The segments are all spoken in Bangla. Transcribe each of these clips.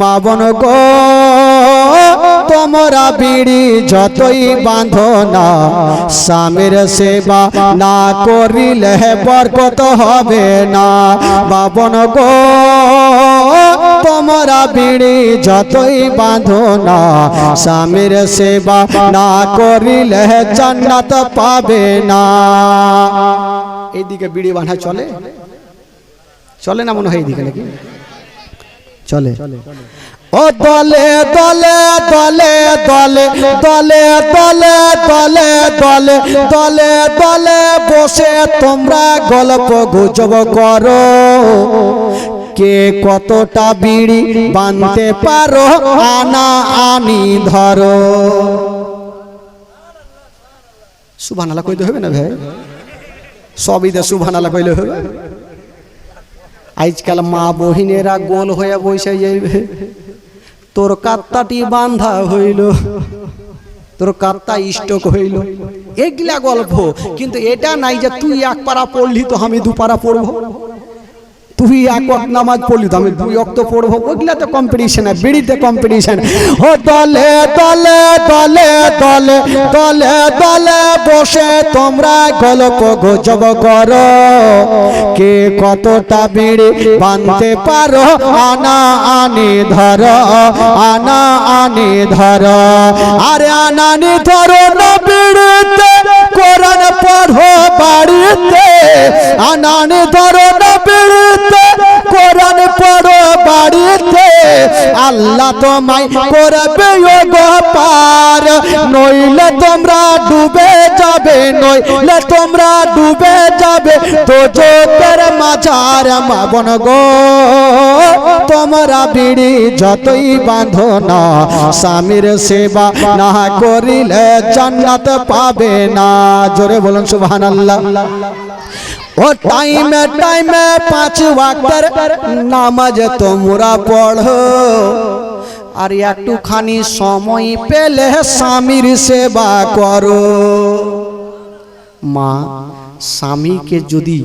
মাবন গো, তোমরা বিড়ি যতই বাঁধো না, স্বামীর সেবা না করিলে বরকত হবে না। বাবন গো, তোমরা বিড়ি যতই বাঁধো না, স্বামীর সেবা না করিলে জান্নাত পাবে না। এইদিকে বিড়ি বাঁধা চলে? চলে না মনে হয় এইদিকে নাকি? চলে। ও দলে দলে দলে দলে দলে দলে দলে দলে দলে দলে বসে তোমরা গল্প গুজব করো। কে কতটা বিড়ি বানতে পারো আনা আনি ধরো। সুবহানাল্লাহ কইতে হবে না ভাই? সবই দে সুবহানাল্লাহ কইলে হবে। আজকাল মা বহিনেরা গোল হয়ে বসে যাইবে তোর কাত্তাটি বান্ধা হইল, তোর কাত্তা স্টক হইল। এগুলা গল্প, কিন্তু এটা নাই যে তুই এক পাড়া পড়লি তো আমি দু পারা পড়ব। তুই এক ওয়াক্ত নামাজ পড়লি তো আমি দুই অক্ত পড়ব ওগুলা তো কম্পিটিশন বিড়িতে কম্পিটিশন ও দলে দলে দলে দলে দলে দলে বসে তোমরা গল্প গুজব করো। কে কতটা বিড়ি বানতে পারো, আনা, আনি ধর, আনা, আনি ধর। আরে আনানি ধরো না বিড়িতে, কোরআন পড়ো বাড়িতে। আনানি ধরো না বিড়িতে কোরআন পড়ো বাড়িতে। আল্লাহ তোমায় করবে পার। নইলে তোমরা ডুবে যাবে, নইলে তোমরা ডুবে যাবে। তো জোতের মাঝার মাবন গো, তোমরা বিড়ি যতই বাঁধো না, স্বামীর সেবা না করিলে জান্নাত পাবে না। জোরে বলুন, সুবহানাল্লাহ। ও টাইমে টাইমে পাঁচ ওয়াক্তের নামাজ তোমরা পড়ো। আর একটুখানি সময় পেলে স্বামীর সেবা করো। মা, স্বামীকে যদি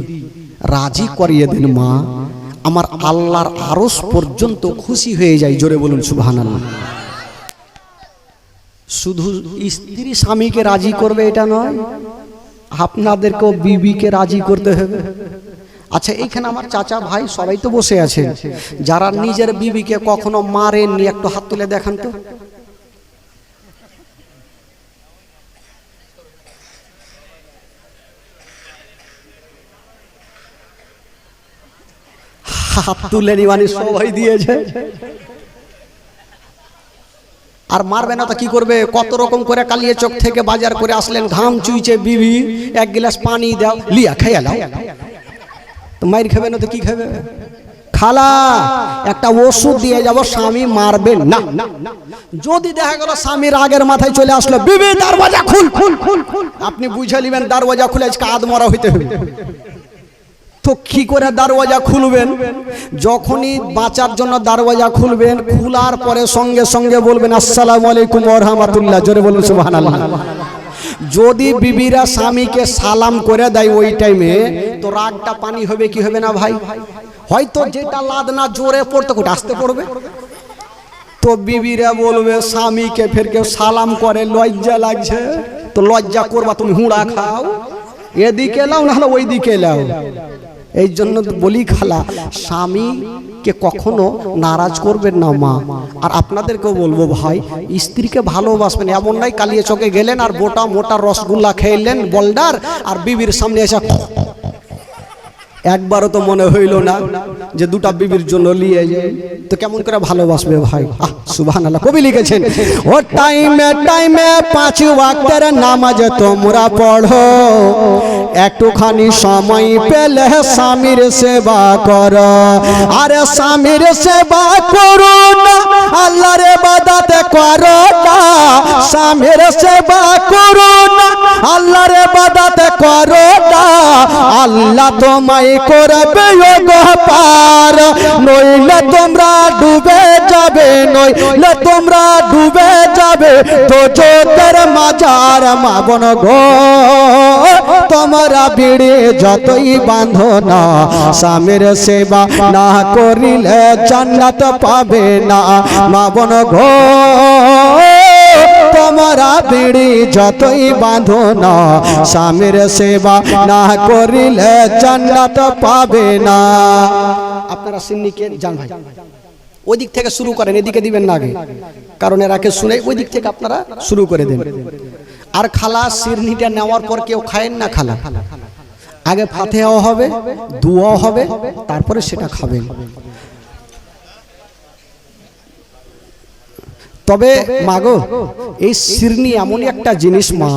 রাজি করিয়ে দেন মা, আমার আল্লাহর আরস পর্যন্ত খুশি হয়ে যায়, জোরে বলুন সুবহানাল্লাহ। শুধু স্ত্রী স্বামীকে রাজি করবে এটা নয় আপনাদেরকেও বিবিকে রাজি করতে হবে। আচ্ছা এইখানে আমার চাচা ভাই সবাই তো বসে আছে। যারা নিজের বিবিকে কখনো মারেননি, একটু হাত তুলে দেখান তো। হাত তুলে নি মানে সবাই দিয়েছে। আর মারবে না তো কি করবে? কত রকম করে কালিয়ে চোখ থেকে বাজার করে আসলেন, ঘাম চুইছে বিবি, এক গ্লাস পানি দাও, লিয়া খেয়ে লাও তো মাইর খাবে না তো কি খাবে? খালা, একটা ওষুধ দিয়ে যাব, স্বামী মারবে না। যদি দেখা গেল স্বামীর আগের মাথায় চলে আসলো, বিবি, দরওয়াজা খুল খুল খুল খুল। আপনি বুঝে নেবেন, দরওয়াজা খুলে আজকে আদ মরা হইতে হবে। তো কি করে দারওয়াজা খুলবেন? যখনই বাঁচার জন্য দারওয়াজা খুলবেন, খোলার পরে সঙ্গে সঙ্গে বলবেন, আসসালামু আলাইকুম রাহমাতুল্লাহ। জোরে বলুন, সুবহানাল্লাহ। যদি বিবিরা স্বামীকে সালাম করে দেয় ওই টাইমে, তো রাগটা পানি হবে কি হবে না ভাই? হয়তো যেটা লাদ না জোরে পড়তে কোটা আসতে পড়বে। তো বিবিরা বলবে, স্বামীকে ফের কেউ সালাম করে, লজ্জা লাগছে। তো লজ্জা করবা, তুমি হুঁড়া খাও। এদিকে লাও না হলে ওই দিকে লাও এই জন্য বলি খালা, স্বামীকে কখনো নারাজ করবেন না মা। আর আপনাদেরকেও বলব ভাই, স্ত্রীকে ভালোবাসবেন। এমন নাই কালিয়ে চকে গেলেন আর মোটা মোটা রসগোল্লা খেলেন, বলডার, আর বিবির সামনে এসে একবারও তো মনে হইল না যে দুটা বিবির জন্য নিয়ে যায় তো কেমন করে ভালোবাসবে ভাই? আহ, সুবহানাল্লাহ, কবি লিখেছেন, ও টাইমে টাইমে পাঁচ ওয়াক্তের নামাজ তোমরা পড়ো। একটুখানি সময় পেলে স্বামীর সেবা কর। আরে স্বামীর সেবা করো না রে বাদাতে করো না। স্বামীর সেবা করো না রে বাদাতে করো না। আল্লাহ তোমায় করবে পার নইলে তোমরা ডুবে যাবে, নইলে তোমরা ডুবে যাবে। তো চোখের মাজার মাবন গো, তোমরা বিড়ে যতই বাঁধো না, স্বামীর সেবা না করিলে জান্নাত পাবে না। মাবন গো তোমরা বিড়ি যতই বাঁধো না, স্বামীর সেবা না করিলে জান্নাত পাবে না। আপনারা সিন্নিকে যান ভাই। ওই দিক থেকে শুরু করেন, এদিকে দিবেন না আগে। কারণ এর আগে শুনে ওই দিক থেকে আপনারা শুরু করে দেন। আর খালা সিরনিটা নেওয়ার পর কেউ খায়েন না খালা। আগে ফাতেহাও হবে, দুয়াও হবে, তারপরে সেটা খাবেন। তবে মাগো এই সিরনি এমনই একটা জিনিস মা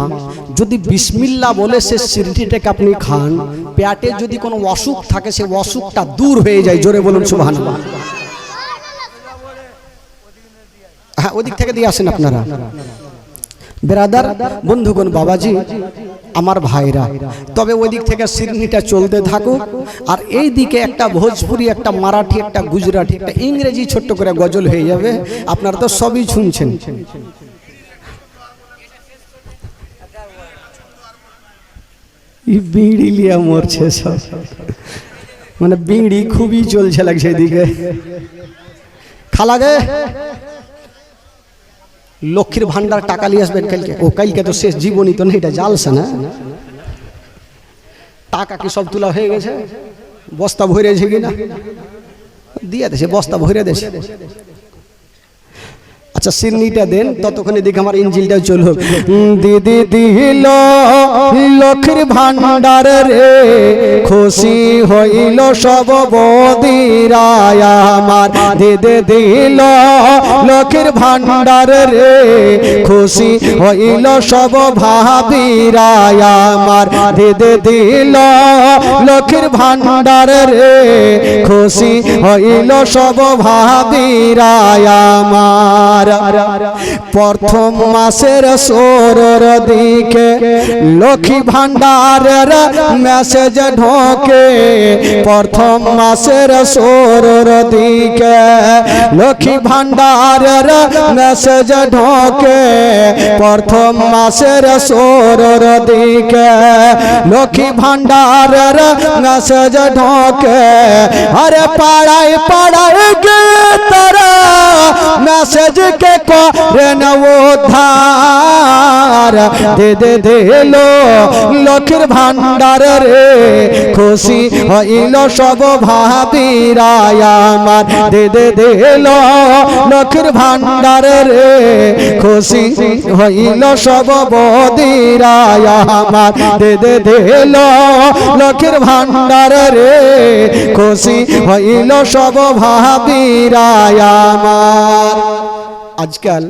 যদি বিসমিল্লা বলে সে সিরনিটাকে আপনি খান পেটে যদি কোনো অসুখ থাকে সে অসুখটা দূর হয়ে যায়। জোরে বলুন সুভান হ্যাঁ ওদিক থেকে দিয়ে আসেন আপনারা। বেরাদার বন্ধুগণ বাবাজি আমার ভাইরা। তবে ওই দিক থেকে সিরনিটা চলতে থাকুক। আর এই দিকে একটা ভোজপুরি একটা মারাঠি একটা গুজরাটি একটা ইংরেজি ছোট্ট করে গজল হয়ে যাবে। আপনারা তো সবই শুনছেন। বিড়ি লিয়া মরছে সব। মানে বিড়ি খুবই চলছে লাগছে এদিকে। খালাগে। লক্ষ্মীর ভান্ডার টাকা নিয়ে আসবেন কালকে। ও কালকে তো শেষ জীবনই তো না, এটা জালসা না? টাকা কি সব তোলা হয়ে গেছে? বস্তা ভরে কি না দিয়ে দেশে বস্তা ভরে দেছে আচ্ছা সিন্নিটা দেন, ততক্ষণে দেখে আমার ইঞ্জিলটা চলুক দিদি দিল লক্ষ্মীর ভান্ডার রে, খুশি হইল সব বদিরায় আমার। দিদি দিল লক্ষ্মীর ভান্ডার রে, খুশি হইল সব ভাবিরায় আমার। দিদি দিল লক্ষ্মীর ভান্ডার রে, খুশি হইল সব ভাবিরায় আমার। প্রথম মাসের সোরর দিকে লক্ষ্মী ভান্ডারের মেসেজ ঢোকে প্রথম মাসের সোরর দিকে লক্ষ্মী ভান্ডারের মেসেজ ঢোকে প্রথম মাসের সোরর দিকে লক্ষ্মী ভান্ডারের মেসেজ ঢোকে আরে পাড়ায় পাড়ায় গে তারা মেসেজ কে করেন উদ্ধার দে দে দে লো লক্ষ্মীর ভান্ডার রে। খুশি হইল সব ভাবিরায় আমার। দে দে দে লো লক্ষ্মীর ভান্ডার রে। খুশি হইল সব বদিরায় আমার। দে দে দে লো লক্ষ্মীর ভান্ডার রে। খুশি হইল সব ভাবিরায় আমার। আজকাল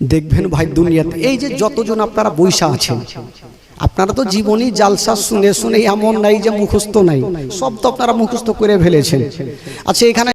দেখবেন ভাই দুনিয়াতে, এই যে যতজন আপনারা বৈশা আছেন, আপনারা তো জীবনী জালসা শুনে শুনে এমন নাই যে মুখস্থ নাই, সব তো আপনারা মুখস্থ করে ফেলেছেন। আচ্ছা এখানে